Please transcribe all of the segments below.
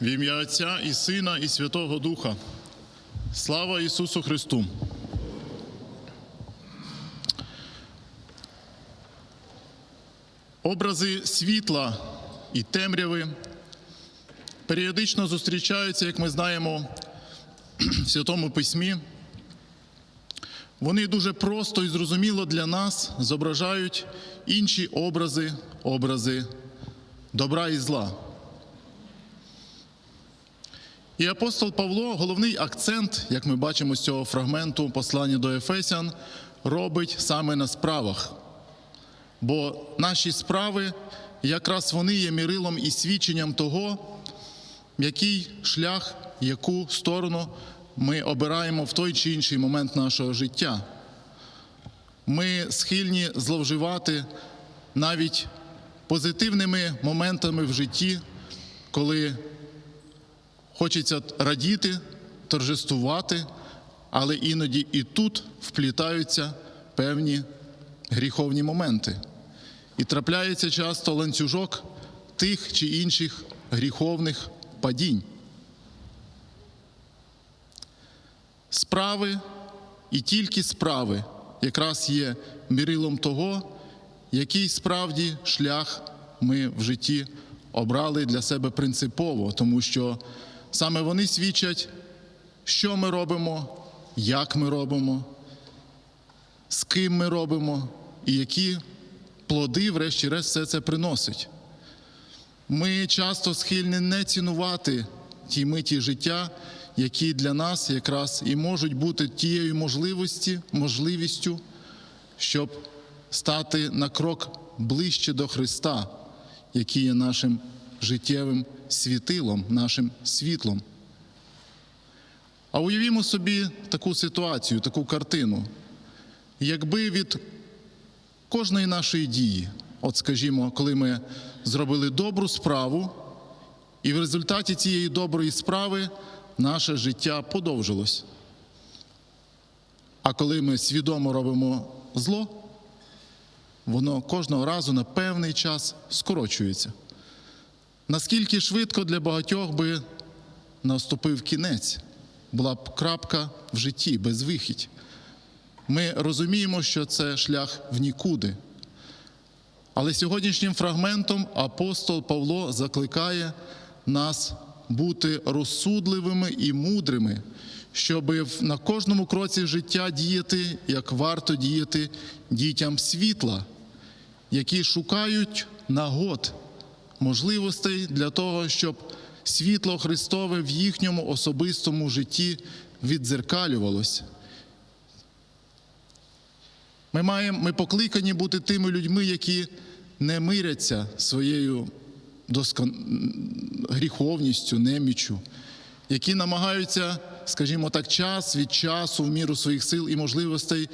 В ім'я Отця і Сина, і Святого Духа. Слава Ісусу Христу! Образи світла і темряви періодично зустрічаються, як ми знаємо, в Святому Письмі. Вони дуже просто і зрозуміло для нас зображають інші образи, образи добра і зла. І апостол Павло, головний акцент, як ми бачимо з цього фрагменту послання до Ефесян, робить саме на справах. Бо наші справи, якраз вони є мірилом і свідченням того, який шлях, яку сторону ми обираємо в той чи інший момент нашого життя. Ми схильні зловживати навіть позитивними моментами в житті, коли хочеться радіти, торжествувати, але іноді і тут вплітаються певні гріховні моменти. І трапляється часто ланцюжок тих чи інших гріховних падінь. Справи і тільки справи якраз є мірилом того, який справді шлях ми в житті обрали для себе принципово, тому що саме вони свідчать, що ми робимо, як ми робимо, з ким ми робимо і які плоди, врешті-решт, все це приносить. Ми часто схильні не цінувати ті миті життя, які для нас якраз і можуть бути тією можливості, можливістю, щоб стати на крок ближче до Христа, який є нашим життєвим світилом, нашим світлом. А уявімо собі таку ситуацію, таку картину. Якби від кожної нашої дії, от скажімо, коли ми зробили добру справу, і в результаті цієї доброї справи наше життя подовжилось. А коли ми свідомо робимо зло, воно кожного разу на певний час скорочується. Наскільки швидко для багатьох би наступив кінець, була б крапка в житті, безвихідь. Ми розуміємо, що це шлях в нікуди. Але сьогоднішнім фрагментом апостол Павло закликає нас бути розсудливими і мудрими, щоб на кожному кроці життя діяти, як варто діяти дітям світла, які шукають нагод, можливостей для того, щоб світло Христове в їхньому особистому житті віддзеркалювалося. Ми маємо, ми покликані бути тими людьми, які не миряться своєю доскон... гріховністю, неміччю, які намагаються, скажімо так, час від часу, в міру своїх сил і можливостей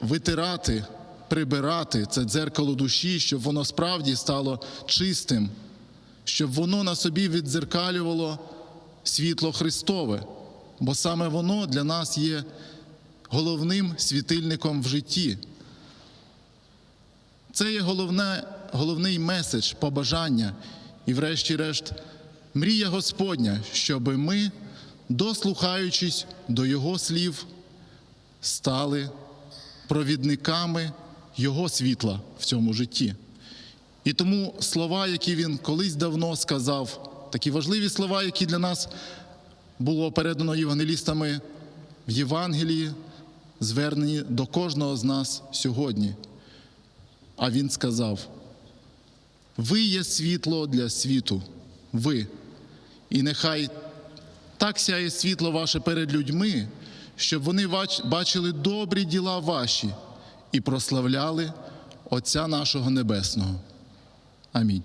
витирати, прибирати це дзеркало душі, щоб воно справді стало чистим, щоб воно на собі віддзеркалювало світло Христове, бо саме воно для нас є головним світильником в житті. Це є головне, головний меседж, побажання і, врешті-решт, мрія Господня, щоб ми, дослухаючись до Його слів, стали провідниками Його світла в цьому житті. І тому слова, які він колись давно сказав, такі важливі слова, які для нас було передано євангелістами в Євангелії, звернені до кожного з нас сьогодні. А він сказав: Ви є світло для світу, ви. І нехай так сяє світло ваше перед людьми, щоб вони бачили добрі діла ваші і прославляли Отця нашого Небесного. Амінь.